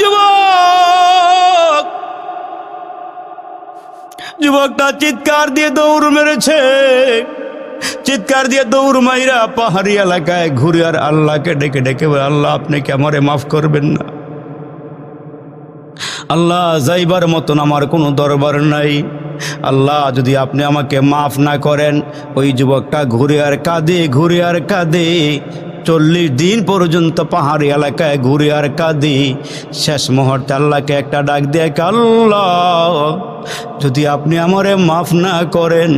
যুবক। যুবকটা চিৎকার দিয়ে দৌড় মেরেছে। চিৎকার দিয়ে দৌড় মাইরা পাহাড়ি এলাকায় ঘুরে আর আল্লাহকে ডেকে ডেকে আল্লাহ, আপনি কি আমারে মাফ করবেন না? আল্লাহ, যাইবার মতন আমার কোনো দরবার নাই। আল্লাহ, যদি আপনি আমাকে মাফ না করেন, ওই যুবকটা ঘুরে আর কাঁদে, ঘুরে আর কাঁদে। চল্লিশ দিন পর্যন্ত পাহাড়ি এলাকায় ঘুরে আর কাঁদে। শেষ মুহূর্তে আল্লাহকে একটা ডাক দিয়ে আল্লাহ, যদি আপনি আমারে মাফ না করেন,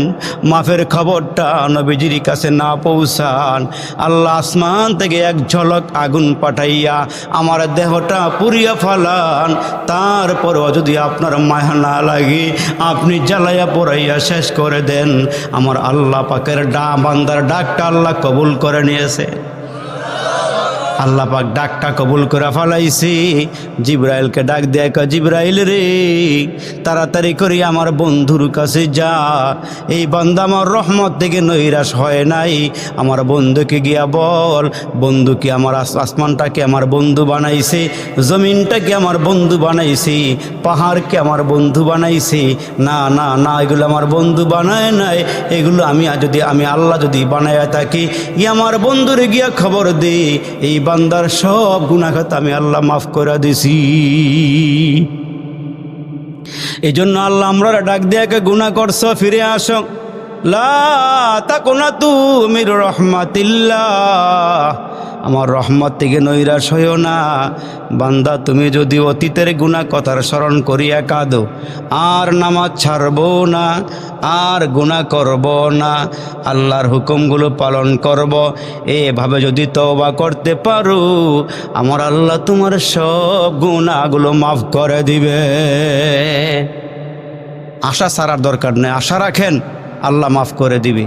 মাফের খবরটা নবীজির কাছে না পৌঁছান। আল্লাহ আসমান থেকে এক ঝলক আগুন পাঠাইয়া আমার দেহটা পুরিয়া ফালান। তারপরেও যদি আপনার মায়া না লাগে, আপনি জ্বালাইয়া পড়াইয়া শেষ করে দেন। আমার আল্লাহ পাকের ডা বান্দার ডাকটা আল্লাহ কবুল করে নিয়েছে। আল্লাহ পাক ডাকটা কবুল করে ফেলাইছি। জিব্রাইলকে ডাক দেয় জিব্রাইল রে, তাড়াতাড়ি করে আমার বন্ধুর কাছে যা। এই বান্দা আমার রহমত থেকে নৈরাশ হয় নাই। আমার বন্ধুকে গিয়া বল বন্ধুকে আমার আস- আসমানটাকে আমার বন্ধু বানাইছে? জমিনটাকে আমার বন্ধু বানাইছি? পাহাড়কে আমার বন্ধু বানাইছি? না না না, এগুলো আমার বন্ধু বানায় নাই। এগুলো আমি যদি, আমি আল্লাহ যদি বানায় থাকি ই আমার বন্ধুরে গিয়া খবর দে। এই বান্দার সব গুণাখাত আমি আল্লাহ মাফ করে দিছি। এই জন্য আল্লাহ আমরা ডাক দিয়াকে গুণা করছ, ফিরে আসো। লা তাকুনা তুমি রহমাতিল্লা আমার রহমত থেকে নৈরাশ হইও না। বান্দা, তুমি যদি অতীতের গুণা কথার স্মরণ করিয়া কাঁদো, আর নামাজ ছাড়বো না। আর গুণা করব না। আল্লাহর হুকুমগুলো পালন করব। এভাবে যদি তবা করতে পারো, আমার আল্লাহ তোমার সব গুণাগুলো মাফ করে দিবে। আশা সারার দরকার নেই। আশা রাখেন, আল্লাহ মাফ করে দিবে।